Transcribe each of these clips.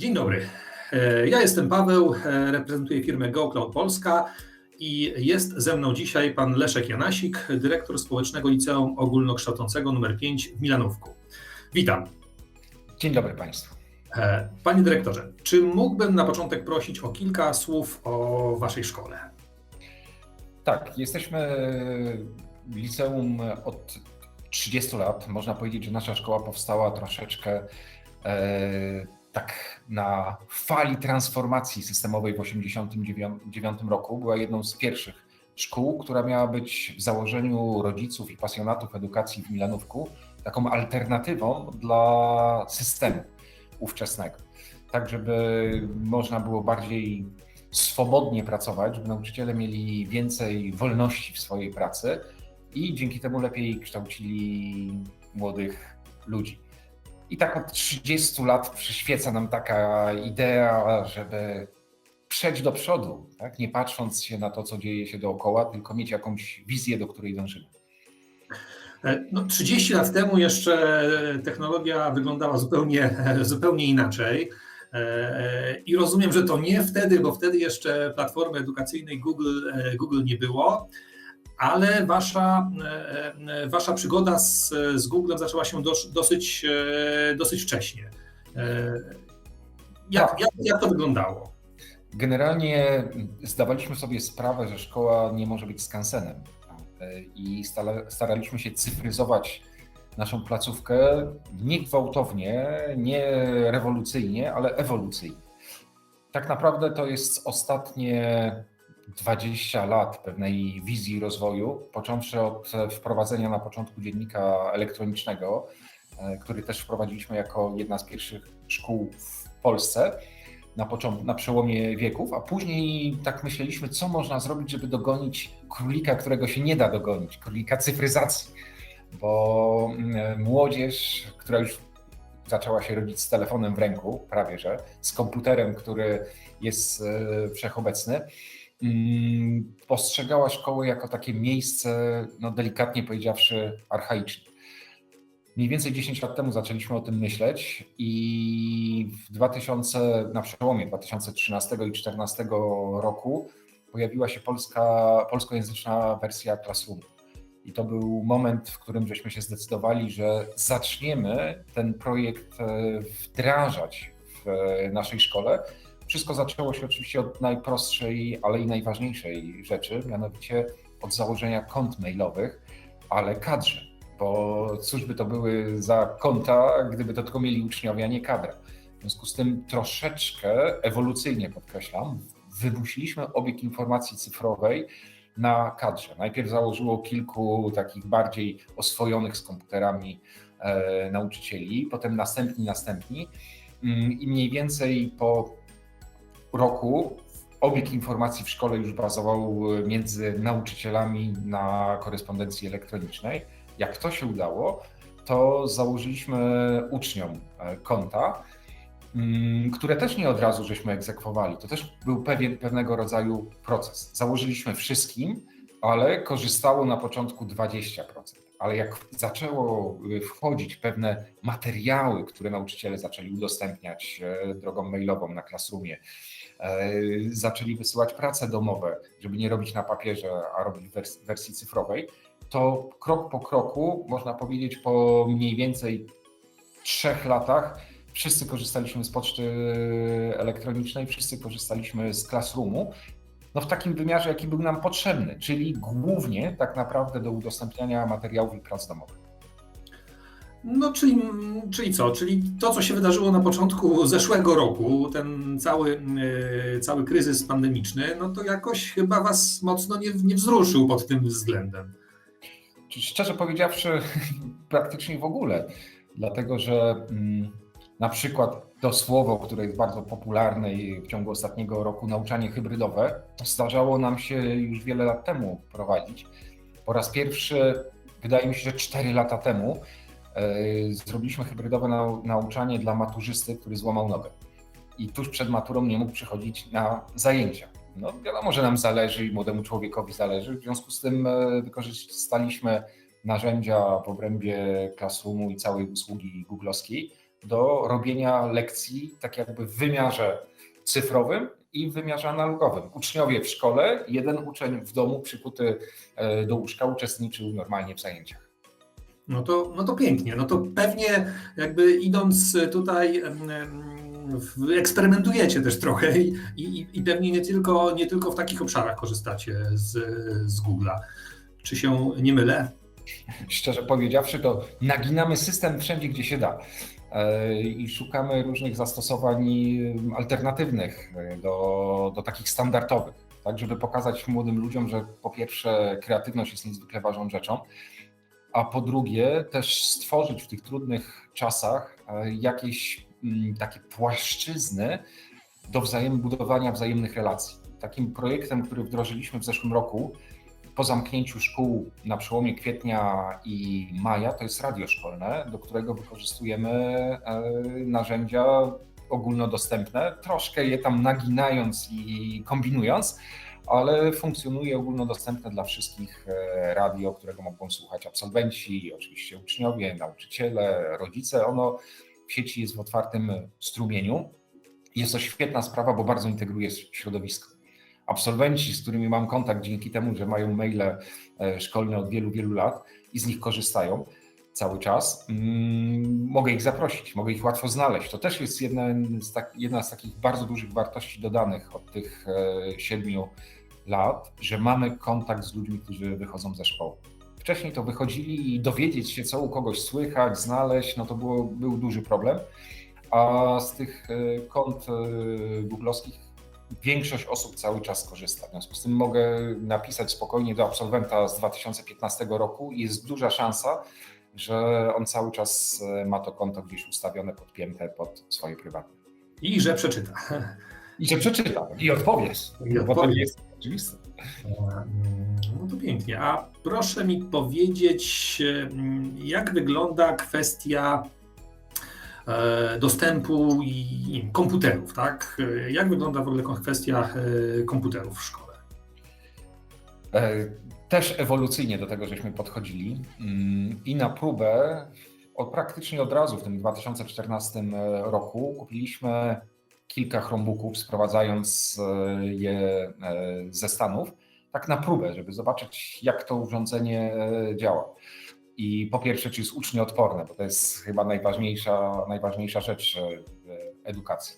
Dzień dobry. E, Ja jestem Paweł, e, reprezentuję firmę GoCloud Polska i jest ze mną dzisiaj pan Leszek Janasik, dyrektor Społecznego Liceum Ogólnokształcącego nr 5 w Milanówku. Witam. Dzień dobry Państwu. E, Panie dyrektorze, czy mógłbym na początek prosić o kilka słów o waszej szkole? Tak, jesteśmy liceum od 30 lat. Można powiedzieć, że nasza szkoła powstała troszeczkę tak na fali transformacji systemowej w 1989 roku. Była jedną z pierwszych szkół, która miała być w założeniu rodziców i pasjonatów edukacji w Milanówku taką alternatywą dla systemu ówczesnego. Tak, żeby można było bardziej swobodnie pracować, żeby nauczyciele mieli więcej wolności w swojej pracy i dzięki temu lepiej kształcili młodych ludzi. I tak od 30 lat przyświeca nam taka idea, żeby przejść do przodu, tak? nie patrząc się na to, co dzieje się dookoła, tylko mieć jakąś wizję, do której dążymy. E, No, 30 lat temu jeszcze technologia wyglądała zupełnie, zupełnie inaczej. E, I rozumiem, że to nie wtedy, bo wtedy jeszcze platformy edukacyjnej Google, e, Google nie było, ale wasza, e, e, wasza przygoda z, z Googlem zaczęła się dos, dosyć, e, dosyć wcześnie. Jak, Tak. jak, jak to wyglądało? Generalnie zdawaliśmy sobie sprawę, że szkoła nie może być skansenem i staraliśmy się cyfryzować naszą placówkę nie gwałtownie, nie rewolucyjnie, ale ewolucyjnie. Tak naprawdę to jest ostatnie 20 lat pewnej wizji rozwoju, począwszy od wprowadzenia na początku dziennika elektronicznego, e, który też wprowadziliśmy jako jedna z pierwszych szkół w Polsce na, początku, na przełomie wieków, a później tak myśleliśmy, co można zrobić, żeby dogonić królika, którego się nie da dogonić, królika cyfryzacji, bo mm, młodzież, która już zaczęła się rodzić z telefonem w ręku, prawie że, z komputerem, który jest e, wszechobecny, postrzegała szkołę jako takie miejsce, no delikatnie powiedziawszy, archaiczne. Mniej więcej 10 lat temu zaczęliśmy o tym myśleć i w 2000, na przełomie 2013 i 2014 roku pojawiła się polska, polskojęzyczna wersja Classroomu. I to był moment, w którym żeśmy się zdecydowali, że zaczniemy ten projekt e, wdrażać w e, naszej szkole. Wszystko zaczęło się oczywiście od najprostszej, ale i najważniejszej rzeczy, mianowicie od założenia kont mailowych, ale kadrze bo cóż by to były za konta, gdyby to tylko mieli uczniowie, a nie kadra. W związku z tym troszeczkę, ewolucyjnie podkreślam, wymusiliśmy obieg informacji cyfrowej na kadrze. Najpierw założyło kilku takich bardziej oswojonych z komputerami e, nauczycieli, potem następni, następni Mm, i mniej więcej po roku obieg informacji w szkole już bazował między nauczycielami na korespondencji elektronicznej jak to się udało, to założyliśmy uczniom e, konta, mm, które też nie od razu żeśmy egzekwowali. To też był pewien, pewnego rodzaju proces. Założyliśmy wszystkim, ale korzystało na początku 20%. Ale jak zaczęło y, wchodzić pewne materiały, które nauczyciele zaczęli udostępniać e, drogą mailową na Classroomie, e, zaczęli wysyłać prace domowe, żeby nie robić na papierze, a robić w wers- wersji cyfrowej, to krok po kroku, można powiedzieć po mniej więcej trzech latach, wszyscy korzystaliśmy z poczty elektronicznej, wszyscy korzystaliśmy z Classroomu, no w takim wymiarze, jaki był nam potrzebny, czyli głównie tak naprawdę do udostępniania materiałów i prac domowych. No, czyli, czyli co? Czyli to, co się wydarzyło na początku zeszłego roku, ten cały, e, cały kryzys pandemiczny, no to jakoś chyba was mocno nie, nie wzruszył pod tym względem. Szczerze powiedziawszy, praktycznie w ogóle, dlatego że mm, na przykład to słowo, które jest bardzo popularne i w ciągu ostatniego roku, nauczanie hybrydowe, zdarzało nam się już wiele lat temu prowadzić. Po raz pierwszy, wydaje mi się, że 4 lata temu, e, zrobiliśmy hybrydowe nau nauczanie dla maturzysty, który złamał nogę. I tuż przed maturą nie mógł przychodzić na zajęcia. No wiadomo, że nam zależy i młodemu człowiekowi zależy, w związku z tym e, wykorzystaliśmy narzędzia w obrębie Classroomu i całej usługi googlowskiej do robienia lekcji tak jakby w wymiarze cyfrowym i w wymiarze analogowym. Uczniowie w szkole, jeden uczeń w domu przykuty e, do łóżka uczestniczył normalnie w zajęciach. No to, no to pięknie. No to pewnie jakby idąc tutaj eksperymentujecie też trochę i, i, i pewnie nie tylko, nie tylko w takich obszarach korzystacie z, z Google'a. Czy się nie mylę? Szczerze powiedziawszy, to naginamy system wszędzie, gdzie się da. E, I szukamy różnych zastosowań alternatywnych do, do takich standardowych, tak, żeby pokazać młodym ludziom, że po pierwsze kreatywność jest niezwykle ważną rzeczą, a po drugie też stworzyć w tych trudnych czasach e, jakieś mm, takie płaszczyzny do wzajem budowania wzajemnych relacji. Takim projektem, który wdrożyliśmy w zeszłym roku, po zamknięciu szkół na przełomie kwietnia i maja, to jest radio szkolne, do którego wykorzystujemy e, narzędzia ogólnodostępne, troszkę je tam naginając i kombinując, ale funkcjonuje ogólnodostępne dla wszystkich e, radio, którego mogą słuchać absolwenci, oczywiście uczniowie, nauczyciele, rodzice. Ono w sieci jest w otwartym strumieniu. Jest to świetna sprawa, bo bardzo integruje środowisko. Absolwenci, z którymi mam kontakt dzięki temu, że mają maile e, szkolne od wielu, wielu lat i z nich korzystają cały czas, mm, mogę ich zaprosić, mogę ich łatwo znaleźć. To też jest jedna z, tak, jedna z takich bardzo dużych wartości dodanych od tych e, siedmiu lat, że mamy kontakt z ludźmi, którzy wychodzą ze szkoły. Wcześniej to wychodzili i dowiedzieć się, co u kogoś słychać, znaleźć, no to było, był duży problem. A z tych e, kont googlowskich większość osób cały czas korzysta. W związku z tym mogę napisać spokojnie do absolwenta z 2015 roku i jest duża szansa, że on cały czas e, ma to konto gdzieś ustawione, podpięte pod swoje prywatne. I że przeczyta. I że przeczyta i odpowie. I Bo to odpowie. jest oczywiste. No to pięknie. A proszę mi powiedzieć, em, jak wygląda kwestia e, dostępu i komputerów, tak? E, Jak wygląda w ogóle kwestia e, komputerów w szkole? E, Też ewolucyjnie do tego żeśmy podchodzili Mm, i na próbę od, praktycznie od razu w tym 2014 roku kupiliśmy kilka Chromebooków, sprowadzając e, je e, ze Stanów, tak na próbę, żeby zobaczyć jak to urządzenie e, działa. I po pierwsze, czy jest ucznie odporne, bo to jest chyba najważniejsza, najważniejsza rzecz edukacji.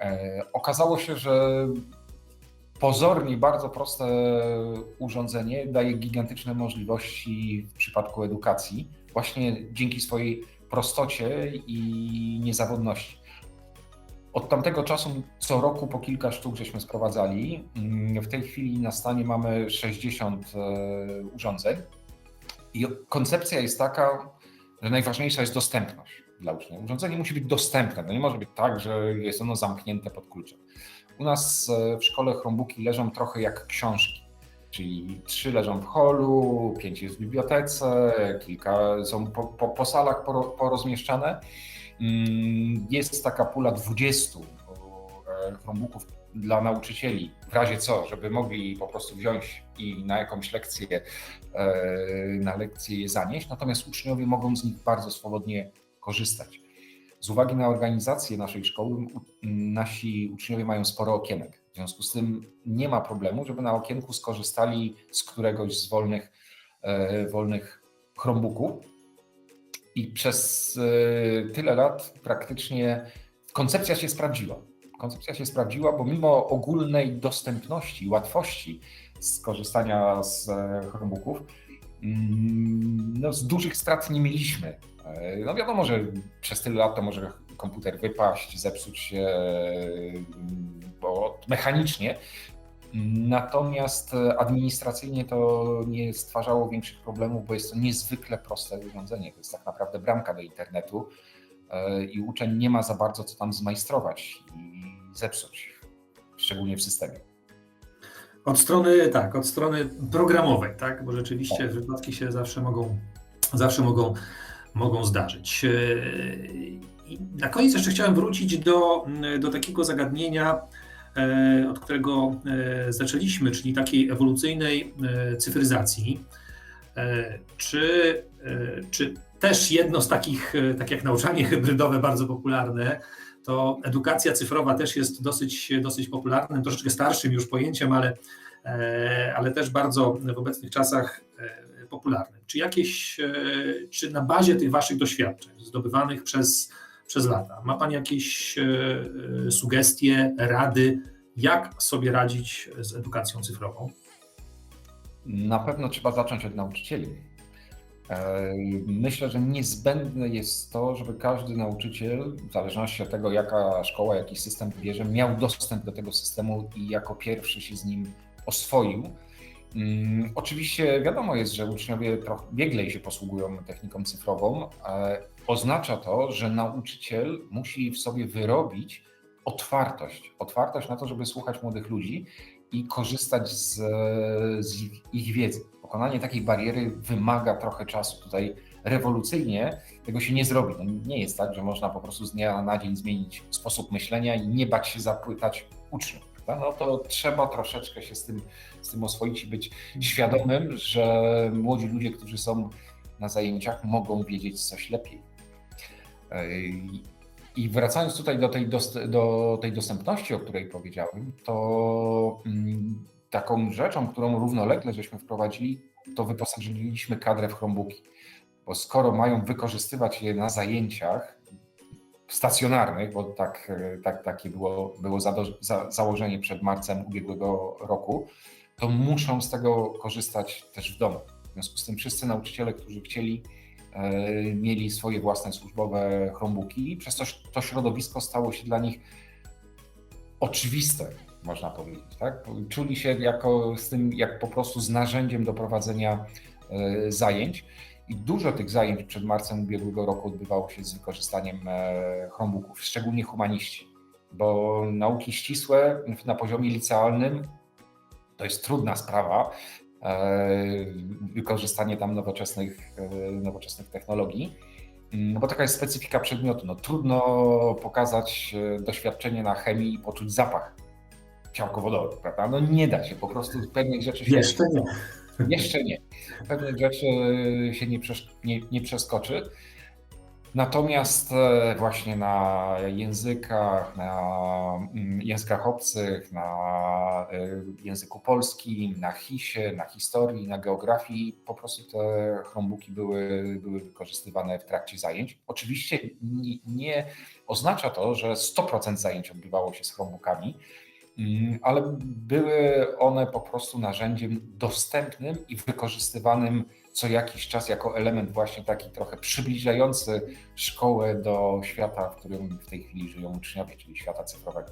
E, Okazało się, że pozornie bardzo proste urządzenie daje gigantyczne możliwości w przypadku edukacji, właśnie dzięki swojej prostocie i niezawodności. Od tamtego czasu co roku po kilka sztuk żeśmy sprowadzali. Mm, W tej chwili na stanie mamy 60 e, urządzeń. I koncepcja jest taka, że najważniejsza jest dostępność dla uczniów. Urządzenie musi być dostępne. To nie może być tak, że jest ono zamknięte pod kluczem. U nas e, w szkole Chromebooki leżą trochę jak książki, czyli trzy leżą w holu, pięć jest w bibliotece, kilka są po, po, po salach poro, porozmieszczane. Mm, Jest taka pula 20 e, Chromebooków dla nauczycieli, w razie co, żeby mogli po prostu wziąć i na jakąś lekcję, e, na lekcję je zanieść, natomiast uczniowie mogą z nich bardzo swobodnie korzystać. Z uwagi na organizację naszej szkoły, nasi uczniowie mają sporo okienek. W związku z tym nie ma problemu, żeby na okienku skorzystali z któregoś z wolnych, e, wolnych Chromebooków. I przez e, tyle lat praktycznie koncepcja się sprawdziła. Koncepcja się sprawdziła, bo mimo ogólnej dostępności, łatwości skorzystania z e, Chromebooków, mm, no, z dużych strat nie mieliśmy. E, No wiadomo, że przez tyle lat to może komputer wypaść, zepsuć się mm, bo mechanicznie. Natomiast e, administracyjnie to nie stwarzało większych problemów, bo jest to niezwykle proste urządzenie. To jest tak naprawdę bramka do internetu e, i uczeń nie ma za bardzo co tam zmajstrować i zepsuć, szczególnie w systemie. Od strony, tak, od strony programowej, tak, bo rzeczywiście wypadki się zawsze mogą, zawsze mogą, mogą zdarzyć. Eee, I na koniec jeszcze chciałem wrócić do, do takiego zagadnienia, e, od którego e, zaczęliśmy, czyli takiej ewolucyjnej e, cyfryzacji. E, Czy, e, czy też jedno z takich, e, tak jak nauczanie hybrydowe, bardzo popularne, to edukacja cyfrowa też jest dosyć, dosyć popularnym, troszeczkę starszym już pojęciem, ale, e, ale też bardzo w obecnych czasach e, popularnym. Czy jakieś, czy na bazie tych Waszych doświadczeń zdobywanych przez, przez lata, ma Pan jakieś sugestie, rady, jak sobie radzić z edukacją cyfrową? Na pewno trzeba zacząć od nauczycieli. Myślę, że niezbędne jest to, żeby każdy nauczyciel, w zależności od tego, jaka szkoła, jaki system wybierze, miał dostęp do tego systemu i jako pierwszy się z nim oswoił. Oczywiście wiadomo jest, że uczniowie trochę bieglej się posługują techniką cyfrową. E, Oznacza to, że nauczyciel musi w sobie wyrobić otwartość. Otwartość na to, żeby słuchać młodych ludzi i korzystać z, z ich, ich wiedzy. Pokonanie takiej bariery wymaga trochę czasu. Tutaj rewolucyjnie tego się nie zrobi. No nie jest tak, że można po prostu z dnia na dzień zmienić sposób myślenia i nie bać się zapytać uczniów. prawda? No to trzeba troszeczkę się z tym, z tym oswoić i być świadomym, że młodzi ludzie, którzy są na zajęciach, mogą wiedzieć coś lepiej. Ej, I wracając tutaj do tej, do tej dostępności, o której powiedziałem, to mm, taką rzeczą, którą równolegle żeśmy wprowadzili, to wyposażyliśmy kadrę w Chromebooki. Bo skoro mają wykorzystywać je na zajęciach stacjonarnych, bo tak, tak, takie było, było zado- za, założenie przed marcem ubiegłego roku, to muszą z tego korzystać też w domu. W związku z tym wszyscy nauczyciele, którzy chcieli, e, mieli swoje własne służbowe Chromebooki, przez to to środowisko stało się dla nich oczywiste, można powiedzieć. Tak? Czuli się jako z tym, jak po prostu z narzędziem do prowadzenia e, zajęć. I dużo tych zajęć przed marcem ubiegłego roku odbywało się z wykorzystaniem e, Chromebooków, szczególnie humaniści, bo nauki ścisłe na poziomie licealnym to jest trudna sprawa. e, Wykorzystanie tam nowoczesnych, nowoczesnych technologii. No bo taka jest specyfika przedmiotu. No, trudno pokazać doświadczenie na chemii i poczuć zapach ciałkowodowy, prawda? No nie da się, po prostu pewnych rzeczy się Jeszcze nie. jeszcze nie. Pewnych rzeczy się nie, nie, nie przeskoczy. Natomiast e, właśnie na językach, na mm, językach obcych, na e, języku polskim, na hisie, na historii, na geografii, po prostu te Chromebooki były, były wykorzystywane w trakcie zajęć. Oczywiście nie, nie oznacza to, że 100% zajęć odbywało się z Chromebookami, Mm, ale były one po prostu narzędziem dostępnym i wykorzystywanym co jakiś czas jako element właśnie taki trochę przybliżający szkołę do świata, w którym w tej chwili żyją uczniowie, czyli świata cyfrowego.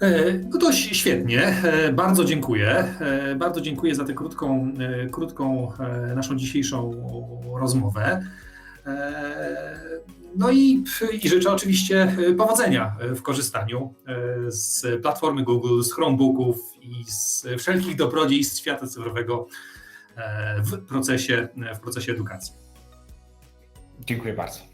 E, No świetnie, E, bardzo dziękuję. E, Bardzo dziękuję za tę krótką, krótką naszą dzisiejszą rozmowę. E, No i, i życzę oczywiście powodzenia w korzystaniu e, z platformy Google, z Chromebooków i z wszelkich dobrodziejstw świata cyfrowego e, w procesie, w procesie edukacji. Dziękuję bardzo.